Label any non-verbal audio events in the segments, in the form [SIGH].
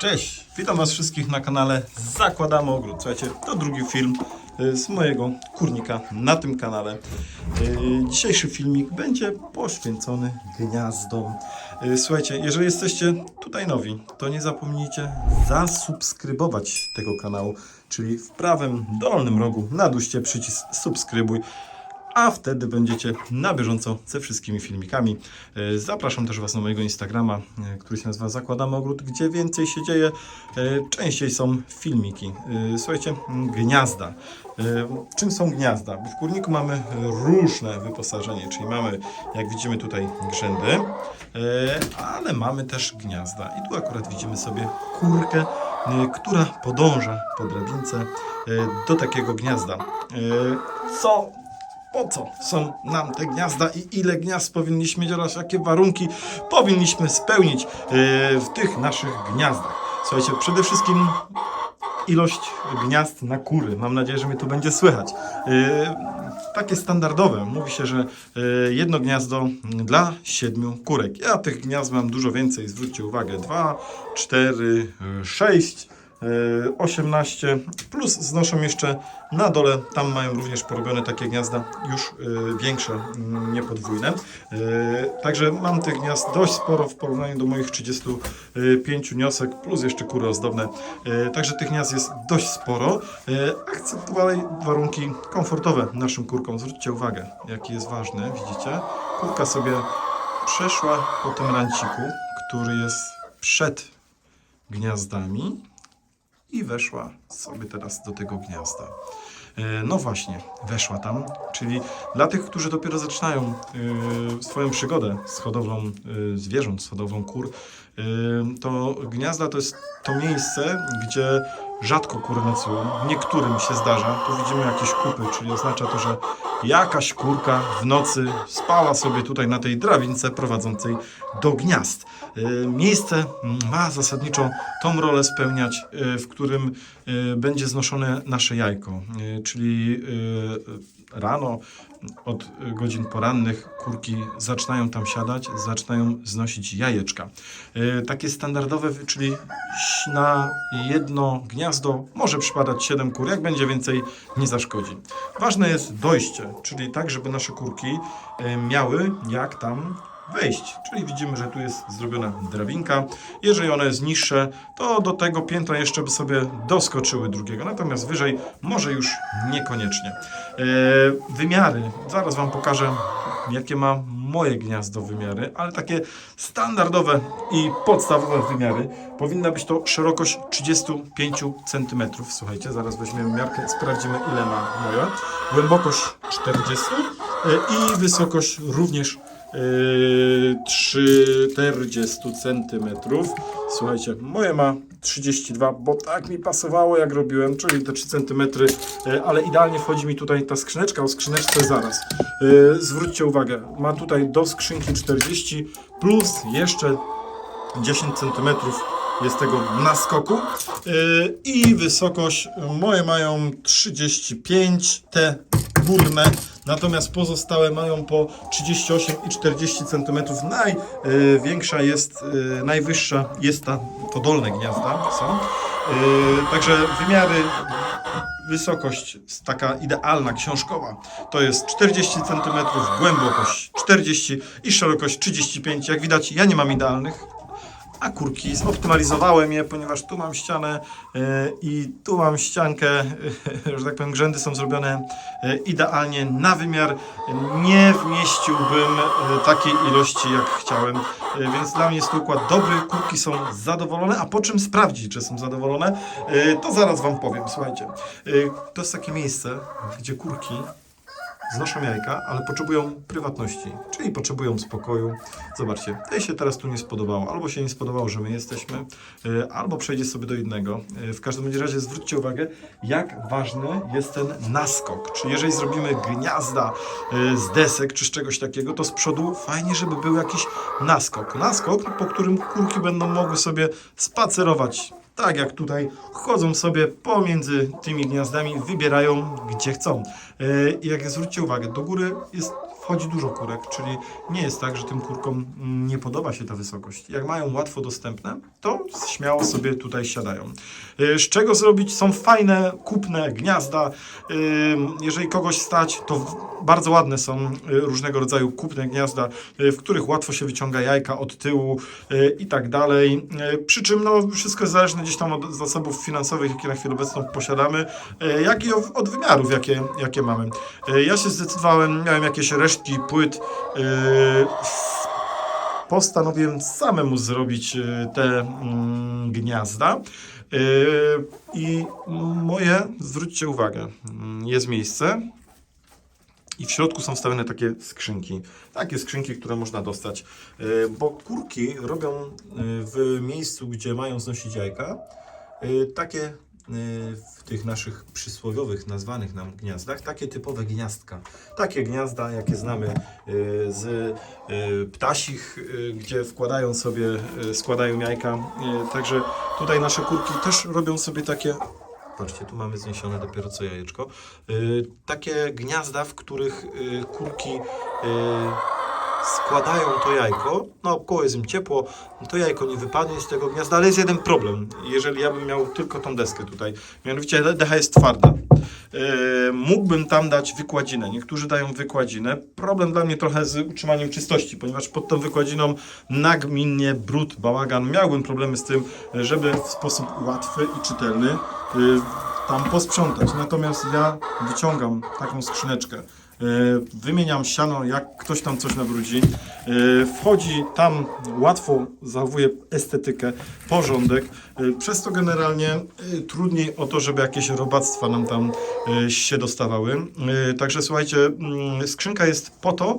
Cześć, witam Was wszystkich na kanale Zakładamy Ogród. Słuchajcie, to drugi film y, z mojego kurnika na tym kanale. Y, Dzisiejszy filmik będzie poświęcony gniazdom. Y, Słuchajcie, jeżeli jesteście tutaj nowi, to nie zapomnijcie zasubskrybować tego kanału, czyli w prawym dolnym rogu naduście przycisk subskrybuj a wtedy będziecie na bieżąco ze wszystkimi filmikami. E, Zapraszam też Was na mojego Instagrama, e, który się nazywa Zakładamy Ogród, gdzie więcej się dzieje. E, Częściej są filmiki. Słuchajcie, gniazda. Czym są gniazda? W kurniku mamy różne wyposażenie, czyli mamy, jak widzimy tutaj, grzędy, ale mamy też gniazda. I tu akurat widzimy sobie kurkę, która podąża po drabince do takiego gniazda. Co po co są nam te gniazda i ile gniazd powinniśmy mieć oraz jakie warunki powinniśmy spełnić e, w tych naszych gniazdach. Słuchajcie, przede wszystkim ilość gniazd na kury. Mam nadzieję, że mnie tu będzie słychać. E, Takie standardowe. Mówi się, że e, jedno gniazdo dla siedmiu kurek. Ja tych gniazd mam dużo więcej. Zwróćcie uwagę. Dwa, cztery, sześć. E, 18 plus znoszą jeszcze na dole, tam mają również porobione takie gniazda już e, większe, mm, nie podwójne. E, Także mam tych gniazd dość sporo w porównaniu do moich 35 niosek, plus jeszcze kury ozdobne. E, Także tych gniazd jest dość sporo. E, Akceptowali warunki komfortowe naszym kurkom. Zwróćcie uwagę, jaki jest ważny, widzicie? Kurka sobie przeszła po tym ranciku, który jest przed gniazdami i weszła sobie teraz do tego gniazda. E, No właśnie, weszła tam, czyli dla tych, którzy dopiero zaczynają e, swoją przygodę z hodowlą e, zwierząt, z hodowlą kur, to gniazda to jest to miejsce, gdzie rzadko kury nocują. Niektórym się zdarza. Tu widzimy jakieś kupy, czyli oznacza to, że jakaś kurka w nocy spała sobie tutaj na tej drabince prowadzącej do gniazd. Miejsce ma zasadniczo tą rolę spełniać, e, w którym e, będzie znoszone nasze jajko, E, czyli rano od godzin porannych kurki zaczynają tam siadać, zaczynają znosić jajeczka. E, Takie standardowe, czyli na jedno gniazdo może przypadać 7 kur, jak będzie więcej nie zaszkodzi. Ważne jest dojście, czyli tak, żeby nasze kurki e, miały jak tam wejść. Czyli widzimy, że tu jest zrobiona drabinka. Jeżeli ono jest niższe, to do tego piętra jeszcze by sobie doskoczyły drugiego. Natomiast wyżej może już niekoniecznie. E, wymiary. Zaraz Wam pokażę, jakie ma moje gniazdo wymiary, ale takie standardowe i podstawowe wymiary. Powinna być to szerokość 35 cm. Słuchajcie, zaraz weźmiemy miarkę, sprawdzimy ile ma moja. Głębokość 40 e, i wysokość również Yy, 40 cm. Słuchajcie, moje ma 32, bo tak mi pasowało jak robiłem, czyli te 3 cm, yy, ale idealnie wchodzi mi tutaj ta skrzyneczka, o skrzyneczce zaraz. Yy, zwróćcie uwagę, ma tutaj do skrzynki 40 plus jeszcze 10 cm jest tego naskoku yy, i wysokość yy, moje mają 35 te górne natomiast pozostałe mają po 38 i 40 cm największa jest yy, najwyższa jest ta to dolne gniazda są. Yy, także wymiary wysokość taka idealna, książkowa, to jest 40 cm, głębokość 40 i szerokość 35. Jak widać, ja nie mam idealnych, a kurki zoptymalizowałem je, ponieważ tu mam ścianę e, i tu mam ściankę, e, [LAUGHS] że tak powiem, grzędy są zrobione e, idealnie na wymiar. Nie wmieściłbym takiej ilości, jak chciałem, więc dla mnie jest to układ dobry, kurki są zadowolone, a po czym sprawdzić, czy są zadowolone, to zaraz Wam powiem. Słuchajcie, to jest takie miejsce, gdzie kurki znoszą jajka, ale potrzebują prywatności, czyli potrzebują spokoju. Zobaczcie, tej się teraz tu nie spodobało, albo się nie spodobało, że my jesteśmy, y, albo przejdzie sobie do innego. Y, W każdym razie zwróćcie uwagę, jak ważny jest ten naskok. Czy jeżeli zrobimy gniazda y, z desek czy z czegoś takiego, to z przodu fajnie, żeby był jakiś naskok. Naskok, po którym kurki będą mogły sobie spacerować tak jak tutaj, chodzą sobie pomiędzy tymi gniazdami, wybierają gdzie chcą. E, jak zwróćcie uwagę, do góry jest, wchodzi dużo kurek, czyli nie jest tak, że tym kurkom nie podoba się ta wysokość. Jak mają łatwo dostępne, to śmiało sobie tutaj siadają. E, Z czego zrobić? Są fajne, kupne gniazda. E, Jeżeli kogoś stać, to bardzo ładne są e, różnego rodzaju kupne gniazda, w których łatwo się wyciąga jajka od tyłu i tak dalej. Przy czym no, wszystko jest zależne gdzieś tam od zasobów finansowych, jakie na chwilę obecną posiadamy, jak i od- wymiarów, jakie, jakie mamy. Ja się zdecydowałem, miałem jakieś resztki płyt. e, Postanowiłem samemu zrobić e, te mm, gniazda. E, I moje, zwróćcie uwagę, mm, jest miejsce, i w środku są wstawione takie skrzynki. Takie skrzynki, które można dostać. Bo kurki robią w miejscu, gdzie mają znosić jajka, takie w tych naszych przysłowiowych, nazwanych nam gniazdach, takie typowe gniazdka. Takie gniazda, jakie znamy e, z e, ptasich, gdzie wkładają sobie, składają jajka. Także tutaj nasze kurki też robią sobie takie Patrzcie, tu mamy zniesione dopiero co jajeczko. Y, takie gniazda, w których y, kurki y, składają to jajko. No, około jest im ciepło, to jajko nie wypadnie z tego gniazda, ale jest jeden problem. Jeżeli ja bym miał tylko tą deskę tutaj, mianowicie decha jest twarda. Y, mógłbym tam dać wykładzinę. Niektórzy dają wykładzinę. Problem dla mnie trochę z utrzymaniem czystości, ponieważ pod tą wykładziną nagminnie brud, bałagan. Miałbym problemy z tym, żeby w sposób łatwy i czytelny y, tam posprzątać. Natomiast ja wyciągam taką skrzyneczkę. Y, Wymieniam siano, jak ktoś tam coś nabrudzi. y, Wchodzi tam, łatwo zachowuje estetykę, porządek. y, Przez to generalnie trudniej o to, żeby jakieś robactwa nam tam się dostawały. Także słuchajcie, mm, skrzynka jest po to,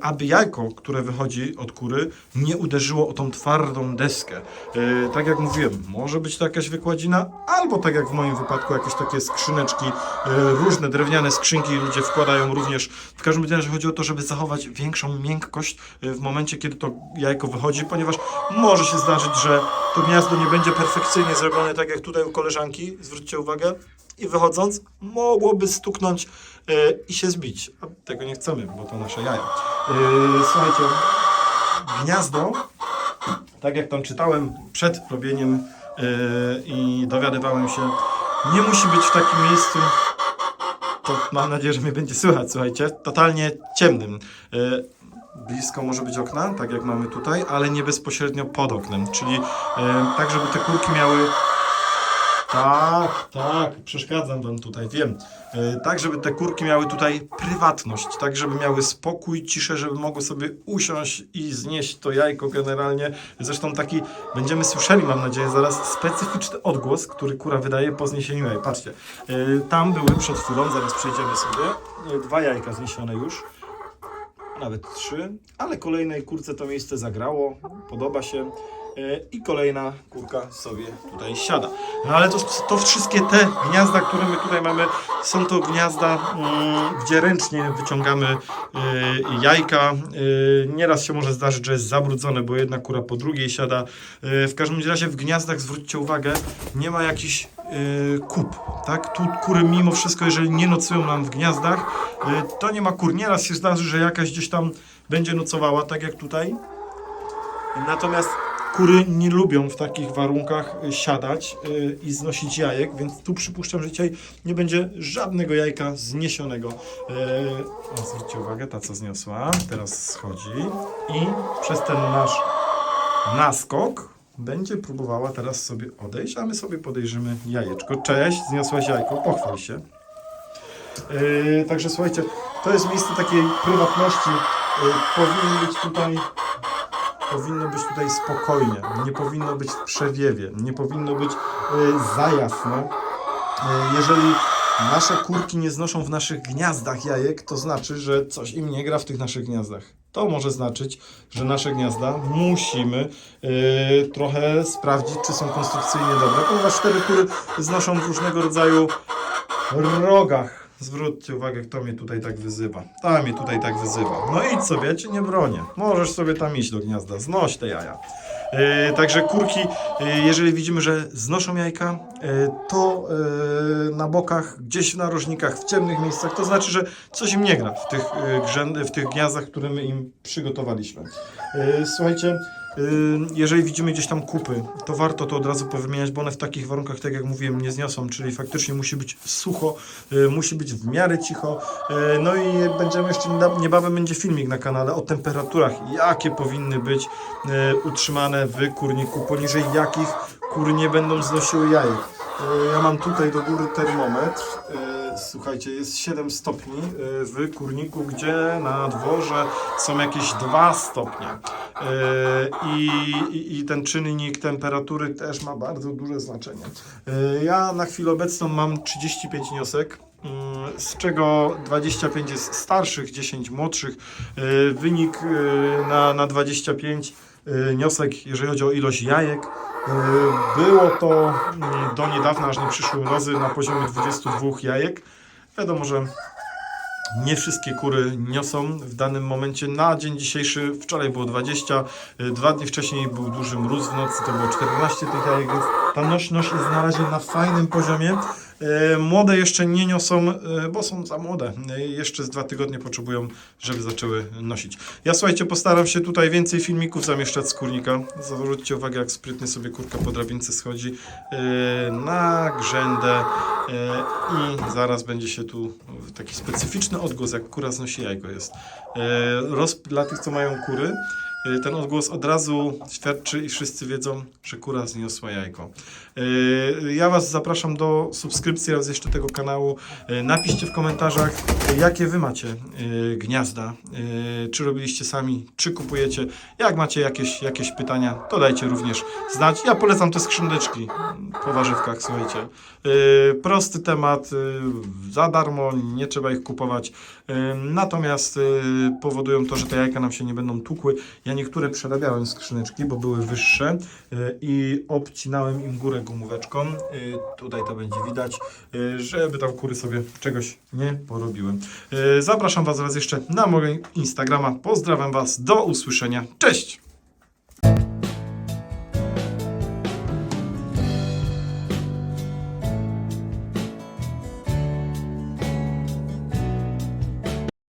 aby jajko, które wychodzi od kury, nie uderzyło o tą twardą deskę. Y, Tak jak mówiłem, może być to jakaś wykładzina, albo tak jak w moim wypadku, jakieś takie skrzyneczki, y, różne drewniane skrzynki ludzie wkładają również. W każdym razie chodzi o to, żeby zachować większą miękkość w momencie, kiedy to jajko wychodzi, ponieważ może się zdarzyć, że to gniazdo nie będzie perfekcyjnie zrobione, tak jak tutaj u koleżanki, zwróćcie uwagę, i wychodząc mogłoby stuknąć y, i się zbić. A tego nie chcemy, bo to nasze jaja. Y, słuchajcie, gniazdo, tak jak tam czytałem przed robieniem yy, i dowiadywałem się, nie musi być w takim miejscu, to mam nadzieję, że mnie będzie słychać, słuchajcie, totalnie ciemnym. Yy, blisko może być okna, tak jak mamy tutaj, ale nie bezpośrednio pod oknem, czyli yy, tak, żeby te kurki miały tak, tak, przeszkadzam wam tutaj, wiem. E, tak, żeby te kurki miały tutaj prywatność, tak, żeby miały spokój, ciszę, żeby mogły sobie usiąść i znieść to jajko generalnie. Zresztą taki, będziemy słyszeli, mam nadzieję, zaraz specyficzny odgłos, który kura wydaje po zniesieniu jaj. Patrzcie, e, tam były przed chwilą, zaraz przejdziemy sobie, e, dwa jajka zniesione już nawet trzy, ale kolejnej kurce to miejsce zagrało, podoba się i kolejna kurka sobie tutaj siada. No ale to, to wszystkie te gniazda, które my tutaj mamy, są to gniazda, mm, gdzie ręcznie wyciągamy e, jajka. E, Nieraz się może zdarzyć, że jest zabrudzone, bo jedna kura po drugiej siada. E, W każdym razie w gniazdach, zwróćcie uwagę, nie ma jakichś e, kup, tak? Tu kury mimo wszystko, jeżeli nie nocują nam w gniazdach, e, to nie ma kur. Nieraz się zdarzy, że jakaś gdzieś tam będzie nocowała, tak jak tutaj. Natomiast kury nie lubią w takich warunkach y, siadać y, i znosić jajek, więc tu przypuszczam, że dzisiaj nie będzie żadnego jajka zniesionego. Y, O, zwróćcie uwagę, ta co zniosła, teraz schodzi i przez ten nasz naskok będzie próbowała teraz sobie odejść, a my sobie podejrzymy jajeczko. Cześć, zniosłaś jajko, pochwal się. Yy, także słuchajcie, to jest miejsce takiej prywatności. Yy, powinien być tutaj powinno być tutaj spokojnie, nie powinno być w przewiewie, nie powinno być yy, za jasno. Yy, jeżeli nasze kurki nie znoszą w naszych gniazdach jajek, to znaczy, że coś im nie gra w tych naszych gniazdach. To może znaczyć, że nasze gniazda musimy yy, trochę sprawdzić, czy są konstrukcyjnie dobre, ponieważ cztery kury znoszą w różnego rodzaju rogach. Zwróćcie uwagę, kto mnie tutaj tak wyzywa. Ta mnie tutaj tak wyzywa. No idź sobie, ja cię nie bronię. Możesz sobie tam iść do gniazda, znoś te jaja. E, Także kurki, e, jeżeli widzimy, że znoszą jajka, e, to e, na bokach, gdzieś w narożnikach, w ciemnych miejscach, to znaczy, że coś im nie gra w tych, grzę- w tych gniazdach, które my im przygotowaliśmy. E, Słuchajcie, jeżeli widzimy gdzieś tam kupy, to warto to od razu powymieniać, bo one w takich warunkach, tak jak mówiłem, nie zniosą, czyli faktycznie musi być sucho, e, musi być w miarę cicho. E, No i będziemy jeszcze niebawem będzie filmik na kanale o temperaturach, jakie powinny być utrzymane w kurniku, poniżej jakich kury nie będą znosiły jajek. Ja mam tutaj do góry termometr. Słuchajcie, jest 7 stopni w kurniku, gdzie na dworze są jakieś 2 stopnie. E, I, i, ten czynnik temperatury też ma bardzo duże znaczenie. E, Ja na chwilę obecną mam 35 niosek. mm, Z czego 25 jest starszych, 10 młodszych. E, Wynik na, na 25 e, niosek, jeżeli chodzi o ilość jajek, było to mm, do niedawna, aż nie przyszły mrozy, na poziomie 22 jajek. Wiadomo, że nie wszystkie kury niosą w danym momencie. Na dzień dzisiejszy, wczoraj było 20, y, dwa dni wcześniej był duży mróz w nocy, to było 14 tych jajek, więc ta nośność jest na razie na fajnym poziomie. E, Młode jeszcze nie niosą, e, bo są za młode. E, Jeszcze z dwa tygodnie potrzebują, żeby zaczęły nosić. Ja słuchajcie, postaram się tutaj więcej filmików zamieszczać z kurnika. Zwróćcie uwagę, jak sprytnie sobie kurka po drabince schodzi na grzędę i zaraz będzie się tu taki specyficzny odgłos, jak kura znosi jajko jest. Roz, dla tych, co mają kury, ten odgłos od razu świadczy i wszyscy wiedzą, że kura zniosła jajko. E, Ja Was zapraszam do subskrypcji raz jeszcze tego kanału. E, Napiszcie w komentarzach, e, jakie Wy macie e, gniazda. E, Czy robiliście sami, czy kupujecie. Jak macie jakieś, jakieś pytania, to dajcie również znać. Ja polecam te skrzyneczki po warzywkach, słuchajcie. E, Prosty temat, e, za darmo, nie trzeba ich kupować. E, Natomiast e, powodują to, że te jajka nam się nie będą tukły. Ja niektóre przerabiałem skrzyneczki, bo były wyższe e, i obcinałem im górę gumóweczką. E, Tutaj to będzie widać, e, żeby tam kury sobie czegoś nie porobiły. Zapraszam Was raz jeszcze na mojego Instagrama. Pozdrawiam Was. Do usłyszenia. Cześć!